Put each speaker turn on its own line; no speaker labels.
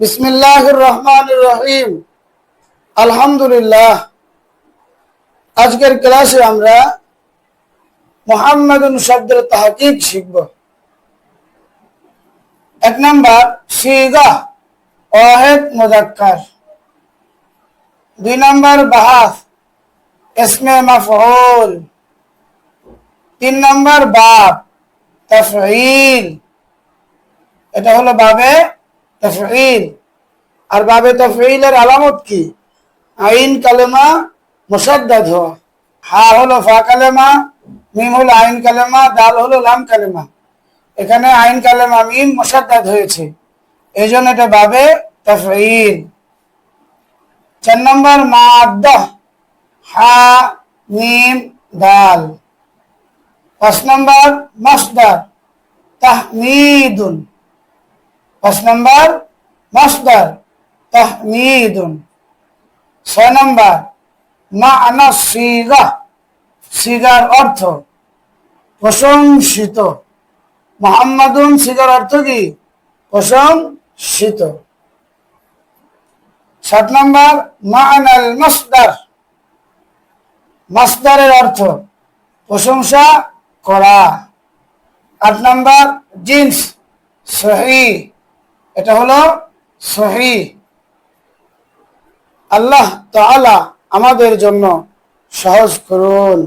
বিসমিল্লাহ রহমান রহিম। আলহামদুলিল্লাহ। আজকের ক্লাসে আমরা মোহাম্মদ শব্দের তাহকিক শিখব। এক নম্বর, সিগা, ওয়াহেদ মুজাক্কার দুই নম্বর, বাহাস, ইসমে মাফউল। তিন নম্বর, বাব, তফঈল। এটা হলো বাবে তফঈল। আর বাবে তফঈলের আলামত কি? আইন কালেমা মুসাদ্দাদ হওয়া। হা হলো ফা কালেমা, মিম হলো আইন কালেমা, দাল হলো লাম কালেমা। এখানে আইন কালেমা, মিম মুসাদ্দাদ হয়েছে। এই জন্য এটা বাবে তফঈল। চার নম্বর, মাদ্দা, হা, মিম, দাল। পাঁচ নম্বর, মাসদার, তাহমিদুন। পাঁচ নম্বর, মাসদার, তাহমিদুন। ছয় নম্বর, মা'না সিগা। সিগার অর্থ প্রশংসিত। মোহাম্মদুন, সিগার অর্থ কি? প্রশংসিত। সাত নম্বর, মা'নাল মাসদার। মাসদারের অর্থ প্রশংসা করা। আট নম্বর, জিন্স। সহি। এটা হলো সহি। আল্লাহ তাআলা আমাদের জন্য সহজ করুন।